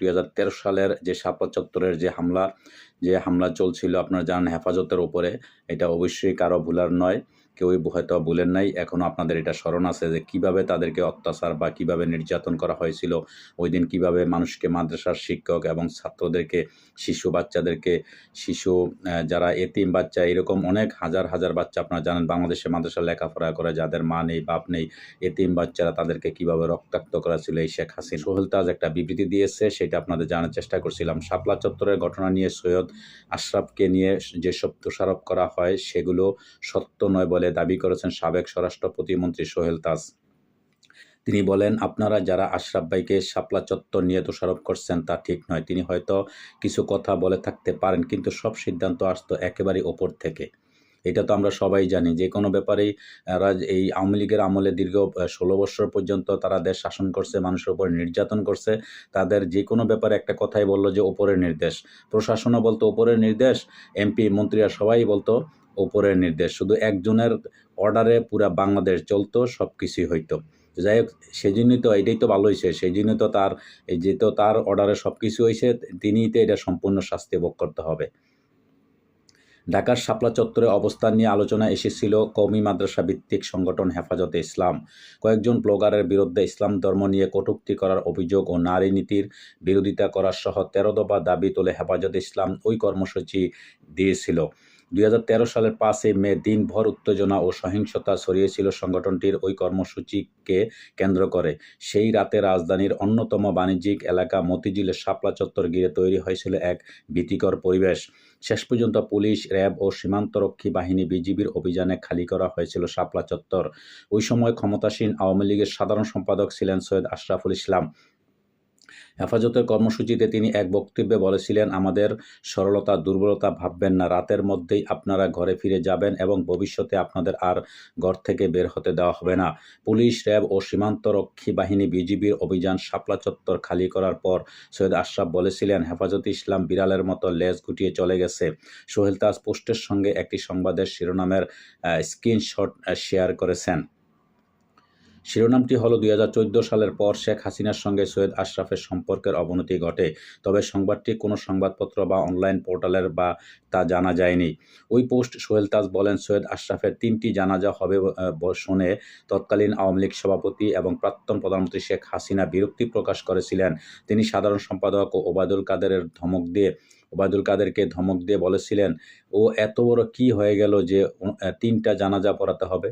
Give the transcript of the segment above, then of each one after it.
দুই হাজার তেরো সালের যে সাপা চত্বরের যে হামলা যে হামলা চলছিল, আপনারা জান হেফাজতের ওপরে এটা অবশ্যই কারও ভুলার নয়। কেউই হয়তো বলেন নাই। এখনও আপনাদের এটা স্মরণ আছে যে কীভাবে তাদেরকে অত্যাচার বা কীভাবে নির্যাতন করা হয়েছিল। ওই দিন কীভাবে মানুষকে মাদ্রাসার শিক্ষক এবং ছাত্রদেরকে, শিশু বাচ্চাদেরকে, শিশু যারা এতিম বাচ্চা, এরকম অনেক হাজার হাজার বাচ্চা আপনারা জানেন বাংলাদেশে মাদ্রাসা লেখাপড়া করে, যাদের মা নেই, বাপ নেই, এতিম বাচ্চারা তাদেরকে কীভাবে রক্তাক্ত করা ছিল এই শেখ হাসিনা। সোহেল তাজ একটা বিবৃতি দিয়েছে, সেটা আপনাদের জানার চেষ্টা করছিলাম। শাপলা চত্বরের ঘটনা নিয়ে সৈয়দ আশরাফকে নিয়ে যেসব দোষারোপ করা হয়, সেগুলো সত্য নয় বলে দাবি করেছেন সাবেক স্বরাষ্ট্র প্রতিমন্ত্রী সোহেল তাজ। তিনি বলেন, আপনারা যারা আশরাফ ভাইকে শাপলা চত্বর নিয়ে দোষারোপ করছেন তা ঠিক নয়। তিনি হয়তো কিছু কথা বলে থাকতে পারেন, কিন্তু সব সিদ্ধান্ত আসতো একেবারে ওপর থেকে। এটা তো আমরা সবাই জানি। যে কোনো ব্যাপারেই এই আওয়ামী লীগের আমলে দীর্ঘ ষোলো বছর পর্যন্ত তারা দেশ শাসন করছে, মানুষের উপর নির্যাতন করছে। তাদের যে কোনো ব্যাপারে একটা কথাই বলল যে ওপরের নির্দেশ। প্রশাসনও বলতো ওপরের নির্দেশ, এমপি, মন্ত্রীরা সবাই বলতো ওপরের নির্দেশ। শুধু একজনের অর্ডারে পুরা বাংলাদেশ চলতো সব কিছুই হইতো। যাই হোক সেই জন্যই তো এটাই তো ভালো হয়েছে সেই জন্যই তো তার, এই যে তো তার অর্ডারে সব কিছু হয়েছে তিনিই তো এটা সম্পূর্ণ শাস্তি ভোগ করতে হবে। ঢাকার শাপলা চত্বরে অবস্থান নিয়ে আলোচনা এসেছিল কওমি মাদ্রাসা ভিত্তিক সংগঠন হেফাজতে ইসলাম। কয়েকজন ব্লগারের বিরুদ্ধে ইসলাম ধর্ম নিয়ে কটূক্তি করার অভিযোগ ও নারী নীতির বিরোধিতা করার সহ তেরো দফা দাবি তুলে হেফাজতে ইসলাম ওই কর্মসূচি দিয়েছিল। দুই হাজার তেরো সালের পাঁচই মে দিনভর উত্তেজনা ও সহিংসতা ছড়িয়েছিল সংগঠনটির ওই কর্মসূচিকে কেন্দ্র করে। সেই রাতে রাজধানীর অন্যতম বাণিজ্যিক এলাকা মতিঝিলের শাপলা চত্বর ঘিরে তৈরি হয়েছিল এক ভীতিকর পরিবেশ। শেষ পর্যন্ত পুলিশ, র্যাব ও সীমান্তরক্ষী বাহিনী বিজিবির অভিযানে খালি করা হয়েছিল শাপলা চত্বর। ওই সময় ক্ষমতাসীন আওয়ামী লীগের সাধারণ সম্পাদক ছিলেন সৈয়দ আশরাফুল ইসলাম। হেফাজতের কর্মসূচিতে তিনি এক বক্তব্যে বলেছিলেন, আমাদের সরলতা, দুর্বলতা ভাববেন না। রাতের মধ্যেই আপনারা ঘরে ফিরে যাবেন এবং ভবিষ্যতে আপনাদের আর ঘর থেকে বের হতে দেওয়া হবে না। পুলিশ, র্যাব ও সীমান্তরক্ষী বাহিনী বিজিবির অভিযান শাপলা চত্বর খালি করার পর সৈয়দ আশরাফ বলেছিলেন, হেফাজত ইসলাম বিড়ালের মতো লেজ গুটিয়ে চলে গেছে। সোহেল তাজ পোস্টের সঙ্গে একটি সংবাদের শিরোনামের স্ক্রিনশট শেয়ার করেছেন। শিরোনামটি হলো দুই হাজার চৌদ্দ সালের পর শেখ হাসিনার সঙ্গে সৈয়দ আশরাফের সম্পর্কের অবনতি ঘটে, তবে সংবাদটি কোনো সংবাদপত্র বা অনলাইন পোর্টালের বা তা জানা যায়নি। ওই পোস্ট সোহেল তাজ বলেন, সৈয়দ আশরাফের তিনটি জানাজা হবে শুনে তৎকালীন আওয়ামী লীগ সভাপতি এবং প্রাক্তন প্রধানমন্ত্রী শেখ হাসিনা বিরক্তি প্রকাশ করেছিলেন। তিনি সাধারণ সম্পাদক ও ওবায়দুল কাদেরের ধমক দিয়ে, ওবায়দুল কাদেরকে ধমক দিয়ে বলেছিলেন, ও, এত বড় কি হয়ে গেল যে তিনটা জানাজা পড়াতে হবে?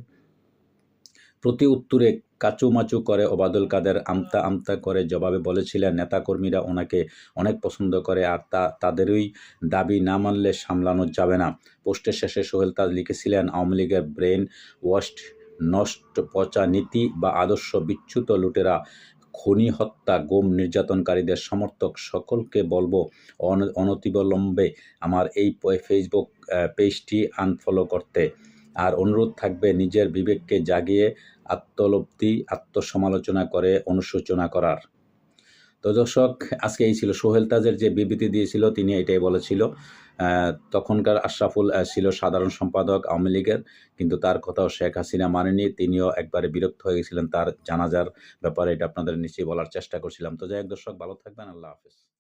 প্রতি উত্তরে কাচুমাচু করে ওবাদুল কাদের আমতা আমতা করে জবাবে বলেছিলেন, নেতাকর্মীরা ওনাকে অনেক পছন্দ করে আর তা, তাদেরই দাবি না মানলে সামলানো যাবে না। পোস্টের শেষে সোহেল তাজ লিখেছিলেন, আওয়ামী লীগের ব্রেন ওয়াস্ট, নষ্ট পচা নীতি বা আদর্শ বিচ্যুত লুটেরা, খনি হত্যা, গোম নির্যাতনকারীদের সমর্থক সকলকে বলব অনতিবিলম্বে আমার এই ফেসবুক পেজটি আনফলো করতে। আর অনুরোধ থাকবে নিজের বিবেককে জাগিয়ে আত্মলব্ধি, আত্মসমালোচনা করে, অনুশোচনা করার। তো দর্শক, আজকে এই ছিল সোহেল তাজের যে বিবৃতি দিয়েছিল, তিনি এটাই বলেছিল। তখনকার আশরাফুল ছিল সাধারণ সম্পাদক আওয়ামী লীগের, কিন্তু তার কথাও শেখ হাসিনা মানেনি। তিনিও একবারে বিরক্ত হয়ে গেছিলেন তার জানাজার ব্যাপারে, এটা আপনাদের নিশ্চয়ই বলার চেষ্টা করছিলাম। তো যাই হোক দর্শক, ভালো থাকবেন, আল্লাহ হাফিজ।